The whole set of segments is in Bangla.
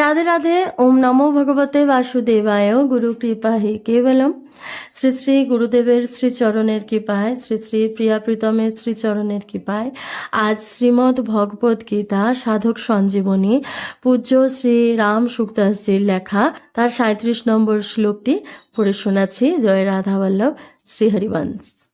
রাধে রাধে ওম নমো ভগবতে বাসুদেবায় গুরু কৃপা হে কেবলম শ্রী শ্রী গুরুদেবের শ্রীচরণের কৃপায় শ্রী শ্রী প্রিয়া প্রীতমের শ্রীচরণের কৃপায় আজ শ্রীমদ্ ভগবত গীতা সাধক সঞ্জীবনী পূজ্য শ্রী রাম সুখদাসজির লেখা, তার সাঁত্রিশ নম্বর শ্লোকটি পড়ে শোনাচ্ছি। জয় রাধা বল্লভ, শ্রীহরিবংশ।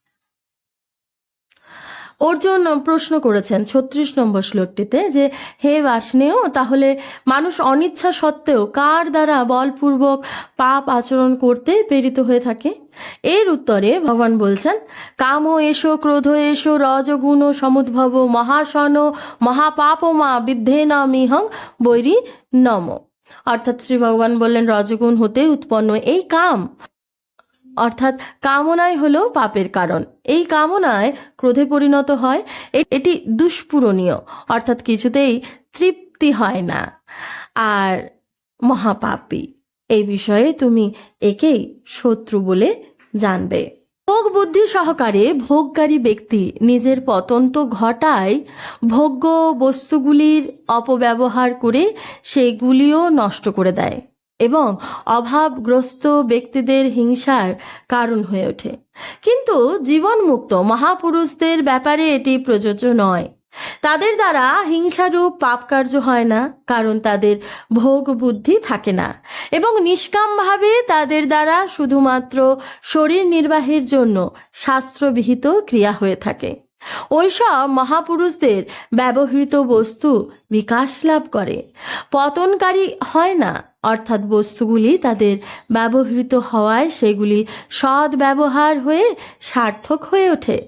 অর্জুন প্রশ্ন করেছেন ছত্রিশ নম্বর শ্লোকটিতে যে, হে বাসনেও, তাহলে মানুষ অনিচ্ছা সত্ত্বেও কার দ্বারা বলপূর্বক পাপ আচরণ করতে প্রেরিত হয়ে থাকে? এর উত্তরে ভগবান বলছেন, কাম এসো, ক্রোধ এসো, রজগুণ, সমুদ্ভব মহাসন মহাপাপমা বিদ্ধে মিহং বৈরি নম। অর্থাৎ শ্রী ভগবান বললেন, রজগুণ হতে উৎপন্ন এই কাম। অর্থাৎ কামনাই হলো পাপের কারণ। এই কামনায় ক্রোধে পরিণত হয়। এটি দুষ্পূরণীয়, অর্থাৎ কিছুতেই তৃপ্তি হয় না। আর মহাপাপী, এই বিষয়ে তুমি একেই শত্রু বলে জানবে। ভোগ বুদ্ধি সহকারে ভোগকারী ব্যক্তি নিজের পতন তো ঘটায়, ভোগ্য বস্তুগুলির অপব্যবহার করে সেগুলিও নষ্ট করে দেয়। এবং অভাবগ্রস্ত ব্যক্তিদের হিংসার কারণ হয়ে ওঠে। কিন্তু জীবনমুক্ত মহাপুরুষদের ব্যাপারে এটি প্রযোজ্য নয়। তাদের দ্বারা হিংসারূপ পাপকার্য হয় না, কারণ তাদের ভোগ বুদ্ধি থাকে না এবং নিষ্কামভাবে তাদের দ্বারা শুধুমাত্র শরীর নির্বাহের জন্য শাস্ত্রবিহিত ক্রিয়া হয়ে থাকে। ওইসব মহাপুরুষদের ব্যবহৃত বস্তু বিকাশ লাভ করে। পতনকারী হয় না, অর্থাৎ বস্তুগুলি তাদের ব্যবহৃত হওয়ায় সেগুলি সৎ ব্যবহার হয়ে সার্থক হয়ে ওঠে।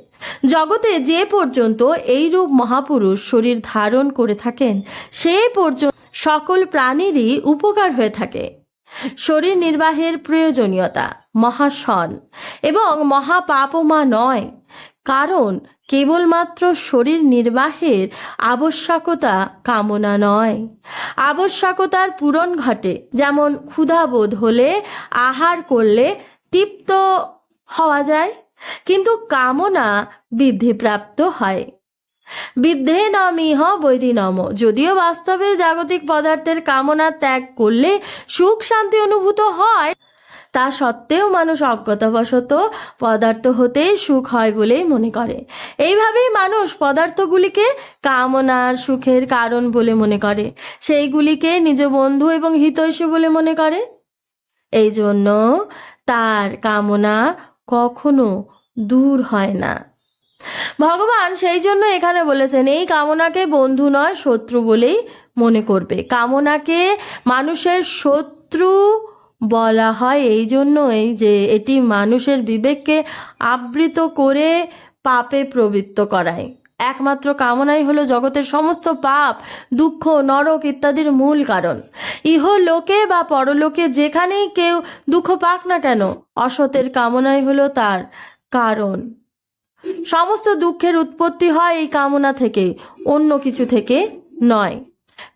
জগতে যে পর্যন্ত এইরূপ মহাপুরুষ শরীর ধারণ করে থাকেন, সে পর্যন্ত সকল প্রাণীরই উপকার হয়ে থাকে। শরীর নির্বাহের প্রয়োজনীয়তা মহাসন এবং মহাপাপমা নয়, কারণ কেবলমাত্র শরীর নির্বাহের আবশ্যকতা কামনা নয়। আবশ্যকতার পূরণ ঘটে, যেমন ক্ষুধাবোধ হলে, আহার করলে তৃপ্ত হওয়া যায়, কিন্তু কামনা বৃদ্ধিপ্রাপ্ত হয়। বিদ্ধে নমিহ নম যদিও বাস্তবে জাগতিক পদার্থের কামনা ত্যাগ করলে সুখ শান্তি অনুভূত হয় তা সত্ত্বেও মানুষ অজ্ঞতাবশত পদার্থ হতেই সুখ হয় বলেই মনে করে। এইভাবেই মানুষ পদার্থগুলিকে কামনার সুখের কারণ বলে মনে করে। সেইগুলিকে নিজ বন্ধু এবং হিতৈষী বলে মনে করে। এই জন্য তার কামনা কখনো দূর হয় না। ভগবান সেই জন্য এখানে বলেছেন, এই কামনাকে বন্ধু নয়, শত্রু বলেই মনে করবে। কামনাকে মানুষের শত্রু বলা হয় এই জন্যই যে এটি মানুষের বিবেককে আবৃত করে পাপে প্রবৃত্ত করায়। একমাত্র কামনাই হলো জগতের সমস্ত পাপ, দুঃখ, নরক ইত্যাদির মূল কারণ। ইহ লোকে বা পরলোকে যেখানেই কেউ দুঃখ পাক না কেন, অসতের কামনাই হলো তার কারণ। সমস্ত দুঃখের উৎপত্তি হয় এই কামনা থেকে অন্য কিছু থেকে নয়।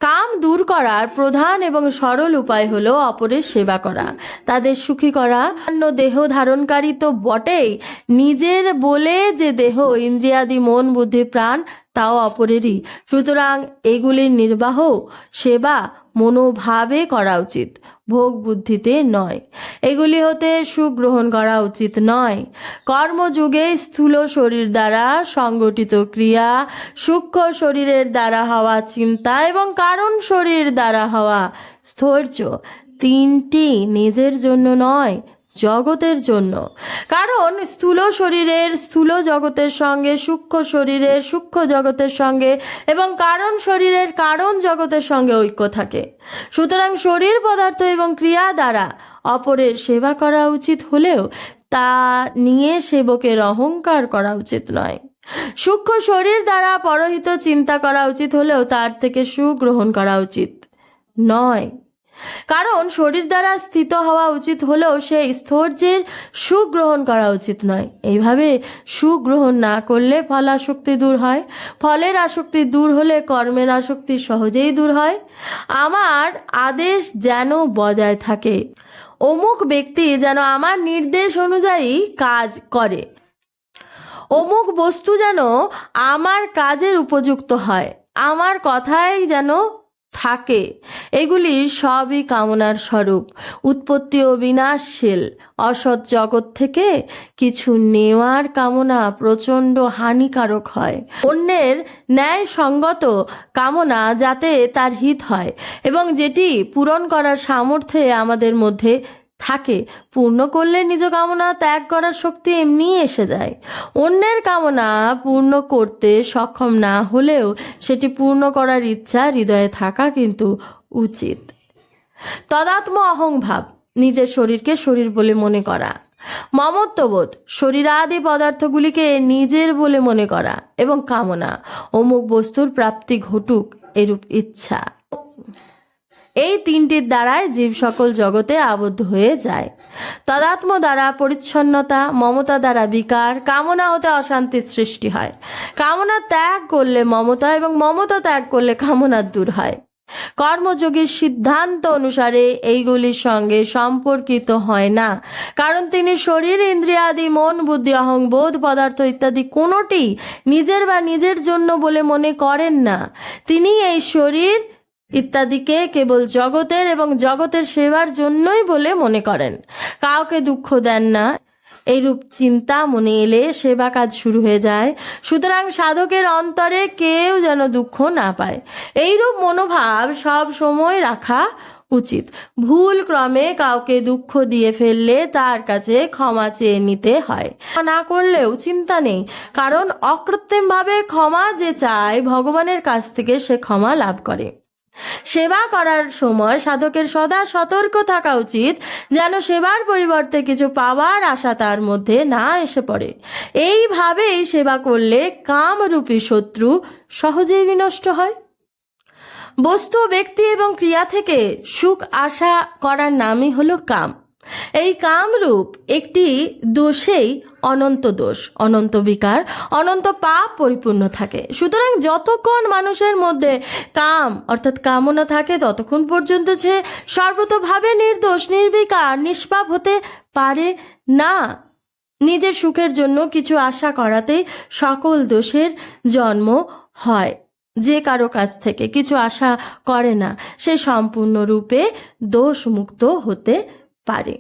কাম দূর করার প্রধান এবং সরল উপায় হলো অপরের সেবা করা। তাদের সুখী করা। অন্য দেহ ধারণকারী তো বটেই। নিজের বলে যে দেহ ইন্দ্রিয়াদি, মন, বুদ্ধি, প্রাণ, তাও অপরেরই। সুতরাং এগুলির নির্বাহ, সেবা, মনোভাবে করা উচিত। ভোগ বুদ্ধিতে নয়। এগুলি হতে সুখ গ্রহণ করা উচিত নয়। কর্মযুগে স্থূল শরীর দ্বারা সংগঠিত ক্রিয়া, সূক্ষ্ম শরীরের দ্বারা হওয়া চিন্তা এবং কারণ শরীর দ্বারা হওয়া স্থৈর্য তিনটি নিজের জন্য নয় জগতের জন্য। কারণ স্থূল শরীরের, স্থূল জগতের সঙ্গে, সূক্ষ্ম শরীরের, সূক্ষ্ম জগতের সঙ্গে এবং কারণ শরীরের, কারণ জগতের সঙ্গে ঐক্য থাকে। সুতরাং শরীর পদার্থ এবং ক্রিয়া দ্বারা অপরের সেবা করা উচিত হলেও তা নিয়ে সেবকের অহংকার করা উচিত নয়। সূক্ষ্ম শরীর দ্বারা পরহিত চিন্তা করা উচিত হলেও তার থেকে সুগ্রহণ করা উচিত নয়। কারণ শরীর দ্বারা স্থিত হওয়া উচিত হলেও সেই স্থৈর্যের সুখ গ্রহণ করা উচিত নয়। এইভাবে সুখ গ্রহণ না করলে ফল আসক্তি দূর হয়। ফলের আসক্তি দূর হলে কর্মের আসক্তি সহজেই দূর হয়। আমার আদেশ যেন বজায় থাকে। অমুক ব্যক্তি যেন আমার নির্দেশ অনুযায়ী কাজ করে। অমুক বস্তু যেন আমার কাজের উপযুক্ত হয়। আমার কথাই যেন থাকে। এগুলি সবই কামনার স্বরূপ। উৎপত্তি ও বিনাশশীল অসৎ জগৎ থেকে কিছু নেওয়ার কামনা প্রচণ্ড হানিকারক হয়। অন্যের ন্যায় সঙ্গত কামনা যাতে তার হিত হয় এবং যেটি পূরণ করার সামর্থ্যে আমাদের মধ্যে থাকে। পূর্ণ করলে নিজ কামনা ত্যাগ করার শক্তি এমনিই এসে যায়। অন্যের কামনা পূর্ণ করতে সক্ষম না হলেও সেটি পূর্ণ করার ইচ্ছা হৃদয়ে থাকা কিন্তু উচিত। তদাত্ম অহংভাব নিজের শরীরকে শরীর বলে মনে করা। মমত্ববোধ, শরীরাদি পদার্থগুলিকে নিজের বলে মনে করা এবং কামনা। অমুক বস্তুর প্রাপ্তি ঘটুক এরূপ ইচ্ছা। এই তিনটির দ্বারাই জীব সকল জগতে আবদ্ধ হয়ে যায়। তদাত্ম দ্বারা পরিচ্ছন্নতা, মমতা দ্বারা বিকার, কামনা হতে অশান্তির সৃষ্টি হয়। কামনা ত্যাগ করলে মমতা এবং মমতা ত্যাগ করলে কামনা দূর হয়। কর্মযোগীর সিদ্ধান্ত অনুসারে এইগুলির সঙ্গে সম্পর্কিত হয় না। কারণ তিনি শরীর, ইন্দ্রিয়াদি, মন, বুদ্ধি, অহং, বোধ পদার্থ ইত্যাদি কোনোটি নিজের বা নিজের জন্য বলে মনে করেন না। তিনি এই শরীর ইত্যাদিকে কেবল জগতের এবং জগতের সেবার জন্যই বলে মনে করেন। কাউকে দুঃখ দেন না। এইরূপ চিন্তা মনে এলে সেবা কাজ শুরু হয়ে যায়। সুতরাং সাধকের অন্তরে কেউ যেন দুঃখ না পায়। এইরূপ মনোভাব সব সময় রাখা উচিত। ভুল ক্রমে কাউকে দুঃখ দিয়ে ফেললে তার কাছে ক্ষমা চেয়ে নিতে হয়। না করলেও চিন্তা নেই। কারণ অকৃত্রিমভাবে ক্ষমা যে চায়, ভগবানের কাছ থেকে সে ক্ষমা লাভ করে। সেবা করার সময় সাধকের সদা সতর্ক থাকা উচিত, যেন সেবার পরিবর্তে কিছু পাওয়ার আশা তার মধ্যে না এসে পড়ে। এইভাবেই সেবা করলে কামরূপী শত্রু সহজেই বিনষ্ট হয়। বস্তু, ব্যক্তি এবং ক্রিয়া থেকে সুখ আশা করার নামই হলো কাম। এই কামরূপ একটি দোষেই অনন্ত দোষ, অনন্ত বিকার, অনন্ত পাপ পরিপূর্ণ থাকে। সুতরাং যতক্ষণ মানুষের মধ্যে কাম, অর্থাৎ কামনা থাকে, ততক্ষণ পর্যন্ত সে সর্বতভাবে নির্দোষ, নির্বিকার, নিষ্পাপ হতে পারে না। নিজের সুখের জন্য কিছু আশা করাতেই সকল দোষের জন্ম হয়। যে কারও কাছ থেকে কিছু আশা করে না, সে সম্পূর্ণরূপে দোষমুক্ত হতে পারে